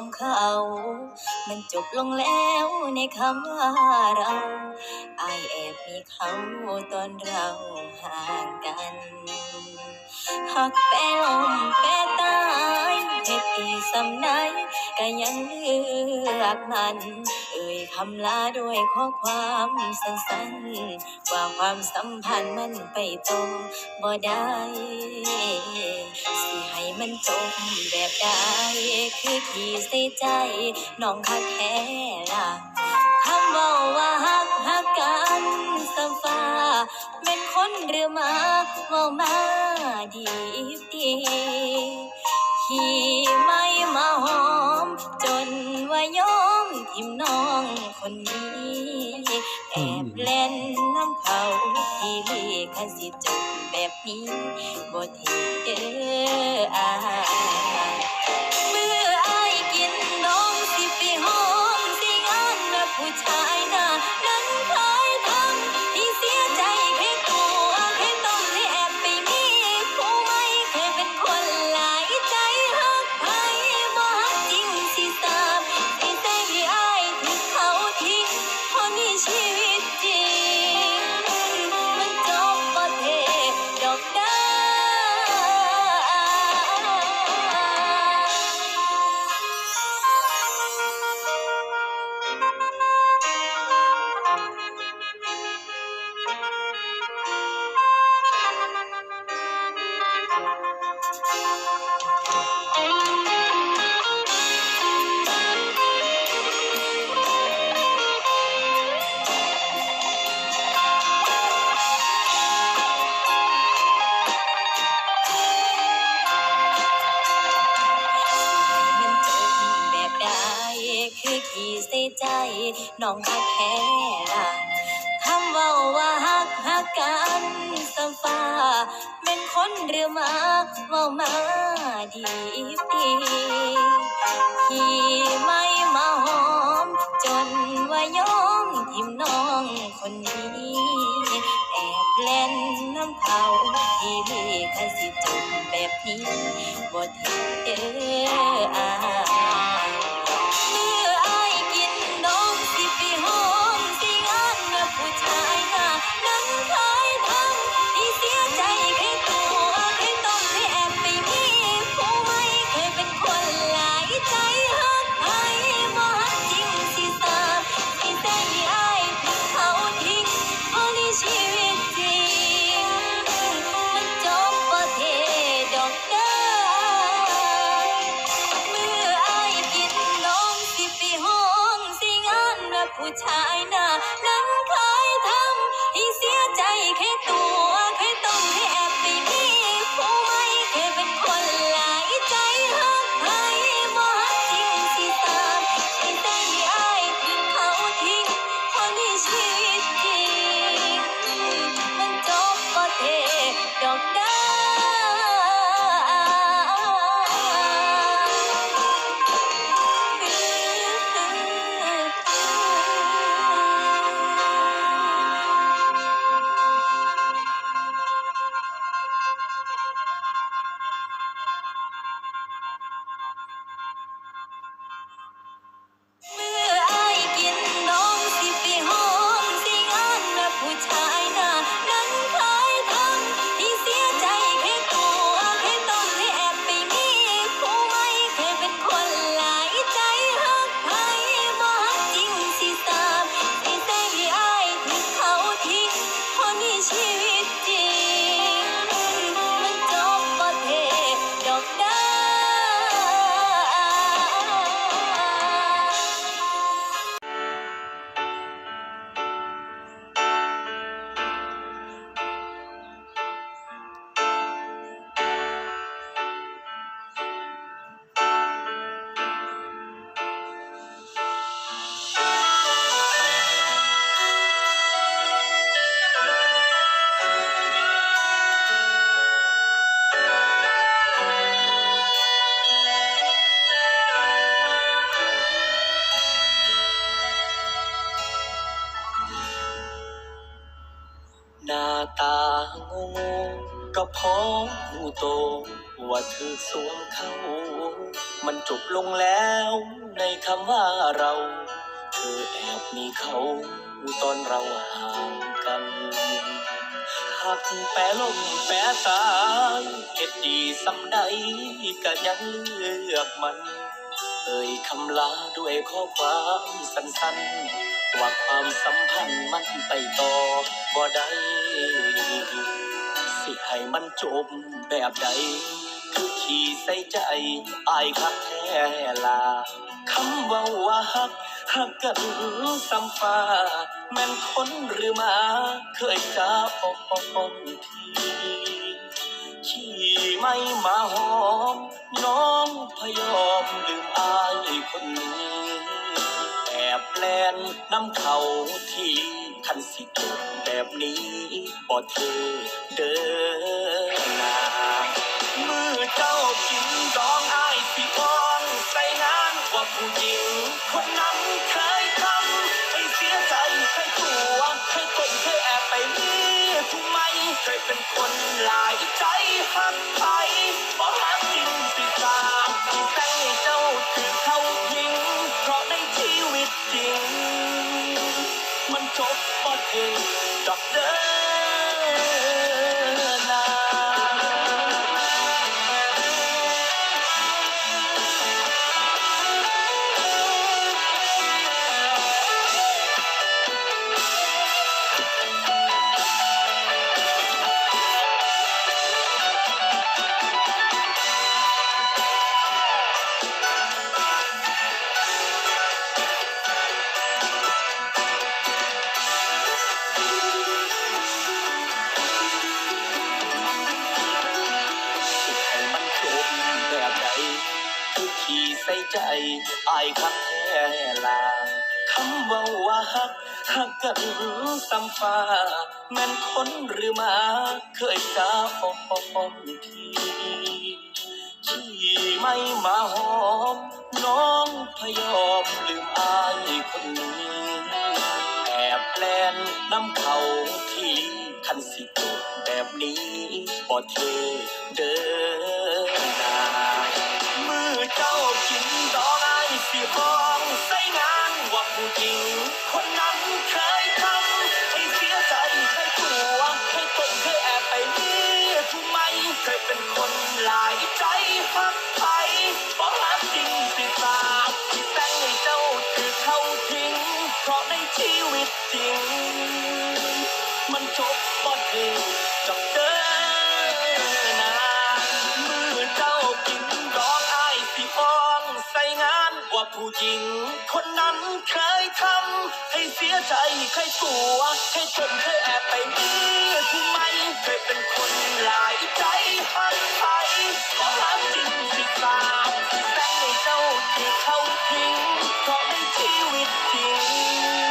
มเขา มันจบลงแล้วในคำว่าเราอายแอบมีเขาตอนเราห่างกันหักแป้ลมแป้ตายเฮ็ดอีสำไหนก็ยังเลือกมัน คำลาด้วยข้อความสั้นๆว่าความสัมพันธ์มันไปต่อบ่ได้ สิให้มันจบแบบใดคือที่ใส่ใจน้องคักแท้ล่ะคำเว่าว่าฮักฮักกันสฟ้าเป็นคนหรือมาเว่ามาดีดีขี่ไม่มาหอ องคนนี้แอบเล่นน้ำเขาที่ลีคสิจบแบบนี้บ่เทีเด้อ น้องคักแท้ล่ะคำเว่าว่าฮักฮักกันสฟ้าเป็นคนหรือมาเว่ามาดีดีที่ไม่มาหอม จนว่ายอมทิมน้องคนนี้แอบเล่นน้ำเขาที่มีคันสิจบแบบนี้บ่เท่เออ โต ว่าเธอสวมเขามันจบลงแล้วในคำว่าเรา เธอแอบมีเขาตอนเราห่างกันหากแปรลมแปรตายเฮ็ดดีสำใดก็ยังเลือกมัน เอ่ยคำลาด้วยข้อความสั้นๆ ว่าความสัมพันธ์มันไปต่อบ่ได้ สิให้มันจบแบบใด คือขี่ใส่ใจอายคักแท้ลาคำเว่าว่าฮักฮักกันซ้ำฟ้าแม่นคนหรือมา เคยจับอมทีขี่ไม่มาหอม น้องพยอมลืมอายคนนี้แอบแลนน้ำเขาที่ คันสิจบแบบนี้บ่เธอเดินหน้ามือเจ้ากินดองอายสิพองใส่งานว่าผู้หญิง คนนั้นเคยทำให้เสียใจเคยตัวเคยตนเคยแอบไปมีผู้ไมเคยเป็นคนหลายใจ ว่าว่าฮักฮักกันซ้ำฟ้าแม่นคนหรือมาเคยจับอมทีขี่ไม่มาหอม น้องพยอมลืมอายคนนี้แอบแลนน้ำเขาที่คันสิจบแบบนี้บ่เทเดินหน้ามือเจ้ากินดอกไอ้ายสิห้องใส่งานว่าผู้หญิง นั้นเคยทำให้เสียใจเคยกลัวเคยจนเคยแอบไปมีผู้ไมเคยเป็นคนหลายใจหักไปขอรักจริงสิสาที่แต่งให้เจ้าที่เขาทิ้งเพราะในชีวิตจริง